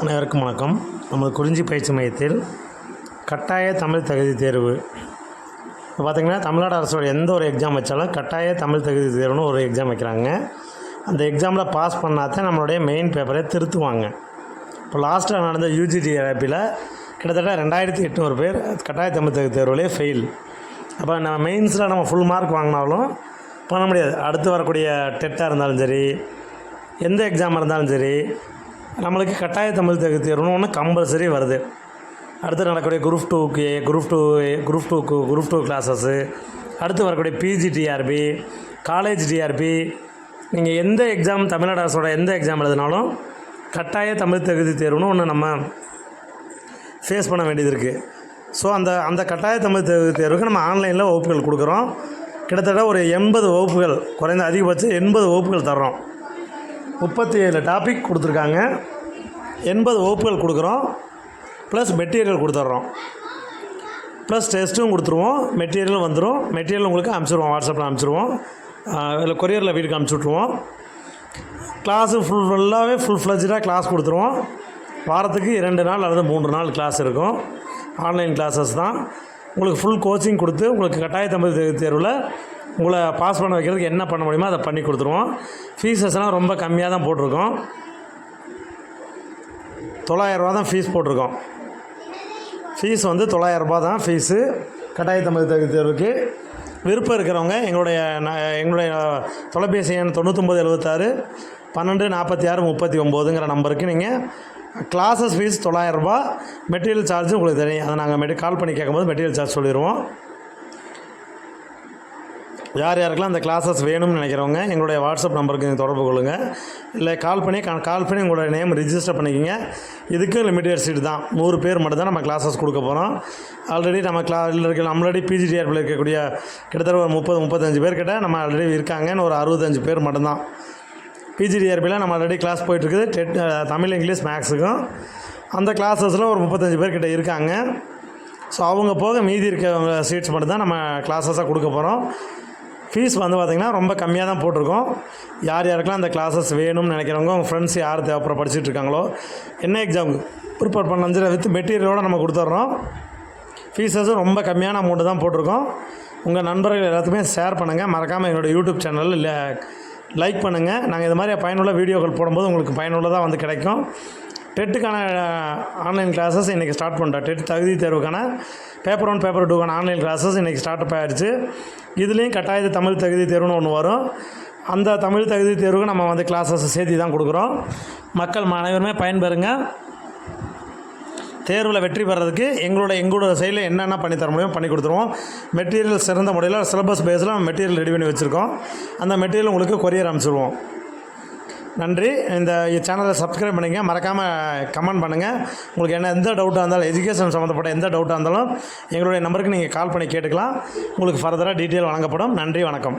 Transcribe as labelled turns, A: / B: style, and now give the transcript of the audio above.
A: அனைவருக்கும் வணக்கம். நமது குறிஞ்சி பயிற்சி மையத்தில் கட்டாய தமிழ் தகுதி தேர்வு. இப்போ பார்த்திங்கன்னா தமிழ்நாடு அரசோட எந்த ஒரு எக்ஸாம் வச்சாலும் கட்டாய தமிழ் தகுதி தேர்வுன்னு ஒரு எக்ஸாம் வைக்கிறாங்க. அந்த எக்ஸாமில் பாஸ் பண்ணாதான் நம்மளுடைய மெயின் பேப்பரை திருத்துவாங்க. இப்போ லாஸ்ட்டாக நடந்த யூஜிடி ஆப்பில் கிட்டத்தட்ட ரெண்டாயிரத்தி எட்நூறு பேர் கட்டாய தமிழ் தகுதி தேர்வுலேயே ஃபெயில் அப்போ நம்ம மெயின்ஸில் நம்ம ஃபுல் மார்க் வாங்கினாலும் பண்ண முடியாது. அடுத்து வரக்கூடிய டெட்டாக இருந்தாலும் சரி எந்த எக்ஸாமாக இருந்தாலும் சரி நம்மளுக்கு கட்டாய தமிழ் தகுதி தேர்வுன்னு ஒன்று கம்பல்சரி வருது. அடுத்து நடக்கக்கூடிய குரூப் டூக்கு குரூப் டூ குரூப் டூக்கு குரூப் டூ கிளாஸஸ்ஸு அடுத்து வரக்கூடிய பிஜி டிஆர்பி காலேஜ் டிஆர்பி நீங்கள் எந்த எக்ஸாம் தமிழ்நாடு அரசோட எந்த எக்ஸாம் எழுதினாலும் கட்டாய தமிழ் தகுதி தேர்வுன்னு ஒன்று நம்ம ஃபேஸ் பண்ண வேண்டியது இருக்குது ஸோ அந்த அந்த கட்டாய தமிழ் தகுதி தேர்வுக்கு நம்ம ஆன்லைனில் வகுப்புகள் கொடுக்குறோம். கிட்டத்தட்ட ஒரு எண்பது வகுப்புகள் குறைந்த அதிகபட்சம் எண்பது வகுப்புகள் தர்றோம். முப்பத்தி ஏழு டாபிக் கொடுத்துருக்காங்க. எண்பது வகுப்புகள் கொடுக்குறோம். ப்ளஸ் மெட்டீரியல் கொடுத்துட்றோம் ப்ளஸ் டெஸ்ட்டும் கொடுத்துருவோம். மெட்டீரியல் வந்துடும் மெட்டீரியல் உங்களுக்கு அனுப்பிச்சிடுவோம் வாட்ஸ்அப்பில் அனுப்பிச்சிடுவோம் இல்லை கொரியரில் வீட்டுக்கு அனுப்பிச்சி கிளாஸு ஃபுல் ஃபுல்லாகவே ஃபுல் ஃப்ளஜாக கிளாஸ் கொடுத்துருவோம். வாரத்துக்கு இரண்டு நாள் அல்லது மூன்று நாள் கிளாஸ் இருக்கும். ஆன்லைன் கிளாஸஸ் தான். உங்களுக்கு ஃபுல் கோச்சிங் கொடுத்து உங்களுக்கு கட்டாய தமிழ் தேர்வில் உங்களை பாஸ் பண்ண வைக்கிறதுக்கு என்ன பண்ண முடியுமோ அதை பண்ணி கொடுத்துருவோம். ஃபீஸஸ்லாம் ரொம்ப கம்மியாக தான் போட்டிருக்கோம். தொள்ளாயிரரூபா தான் ஃபீஸ் போட்டிருக்கோம். ஃபீஸ் வந்து தொள்ளாயிரரூபா தான் ஃபீஸு கட்டாய தமிழ் தகுதி தேர்வுக்கு விருப்பம் இருக்கிறவங்க எங்களுடைய ந- எங்களுடைய தொலைபேசி எண் தொண்ணூற்றொம்பது எழுபத்தாறு பன்னெண்டு நாற்பத்தி ஆறு முப்பத்தி ஒம்போதுங்கிற நம்பருக்கு நீங்கள் கிளாஸஸ் ஃபீஸ் தொள்ளாயிரரூபா மெட்டீரியல் சார்ஜ் உங்களுக்கு தெரியும். அதை நாங்கள் மெட்டி கால் பண்ணி கேட்கும்போது மெட்டீரியல் சார்ஜ் சொல்லிடுவோம். யார் யாருக்கெல்லாம் அந்த கிளாஸஸ் வேணும்னு நினைக்கிறவங்க எங்களுடைய வாட்ஸ்அப் நம்பருக்கு நீங்கள் தொடர்பு கொள்ளுங்கள் இல்லை கால் பண்ணி கால் பண்ணி உங்களோட நேம் ரிஜிஸ்டர் பண்ணிக்கோங்க. இதுக்கும் லிமிடெட் சீட் தான். நூறு பேர் மட்டும் தான் நம்ம கிளாஸஸ் கொடுக்க போகிறோம் ஆல்ரெடி நம்ம கிளா இருக்க நம்மளடி பிஜிடிஆர்பில் இருக்கக்கூடிய கிட்டத்தட்ட ஒரு முப்பது முப்பத்தஞ்சு பேர்கிட்ட நம்ம ஆல்ரெடி இருக்காங்கன்னு ஒரு அறுபத்தஞ்சு பேர் மட்டும்தான். பிஜிடிஆர்பியில் நம்ம ஆல்ரெடி கிளாஸ் போயிட்டுருக்குது. டெட் தமிழ் இங்கிலீஷ் மேக்ஸுக்கும் அந்த கிளாஸஸில் ஒரு முப்பத்தஞ்சு பேர்கிட்ட இருக்காங்க. ஸோ அவங்க போக மீதி இருக்கவங்க சீட்ஸ் மட்டும்தான் நம்ம கிளாஸஸாக கொடுக்க போகிறோம் ஃபீஸ் வந்து பார்த்திங்கன்னா ரொம்ப கம்மியாக தான் போட்டிருக்கோம். யார் யாருக்கெல்லாம் அந்த கிளாஸஸ் வேணும்னு நினைக்கிறவங்க உங்கள் ஃப்ரெண்ட்ஸ் யார் தேவைப்பட படிச்சுட்டு இருக்காங்களோ என்ன எக்ஸாமுக்கு ப்ரிப்பேர் பண்ண வித் மெட்டீரியலோடு நம்ம கொடுத்துட்றோம் ஃபீஸஸும் ரொம்ப கம்மியான அமௌண்ட்டு தான் போட்டிருக்கோம். உங்கள் நண்பர்கள் எல்லாத்துக்குமே ஷேர் பண்ணுங்கள் மறக்காமல் எங்களோட யூடியூப் சேனலில் லைக் பண்ணுங்கள் நாங்கள் இது மாதிரி பயனுள்ள வீடியோக்கள் போடும்போது உங்களுக்கு பயனுள்ளதாக வந்து கிடைக்கும். டெட்டுக்கான ஆன்லைன் கிளாஸஸ் இன்றைக்கி ஸ்டார்ட் பண்ணிட்டோம். டெட் தகுதி தேர்வுக்கான பேப்பர் ஒன் பேப்பர் டூக்கான ஆன்லைன் கிளாஸஸ் இன்றைக்கி ஸ்டார்ட் அப் ஆயிடுச்சு. இதுலேயும் கட்டாயத்து தமிழ் தகுதி தேர்வுன்னு ஒன்று வரும். அந்த தமிழ் தகுதி தேர்வுக்கு நம்ம வந்து கிளாஸஸ் சேர்த்து தான் கொடுக்குறோம். மக்கள் அனைவருமே பயன்பெறுங்க தேர்வில் வெற்றி பெறதுக்கு எங்களோட எங்களோட சைடில் என்னென்ன பண்ணி தர முடியும் பண்ணி கொடுத்துருவோம். மெட்டீரியல் சிறந்த முறையில் சிலபஸ் பேஸில் மெட்டீரியல் ரெடி பண்ணி வச்சுருக்கோம். அந்த மெட்டீரியல் உங்களுக்கு கொரியர் அனுப்பிச்சிடுவோம் நன்றி. இந்த சேனலை சப்ஸ்கிரைப் பண்ணிங்க மறக்காமல் கமெண்ட் பண்ணுங்கள் உங்களுக்கு என்ன எந்த டவுட்டாக இருந்தாலும் எஜுகேஷன் சம்மந்தப்பட்ட எந்த டவுட்டாக இருந்தாலும் எங்களுடைய நம்பருக்கு நீங்கள் கால் பண்ணி கேட்டுக்கலாம். உங்களுக்கு ஃபர்தராக டீட்டெயில் வழங்கப்படும். நன்றி வணக்கம்.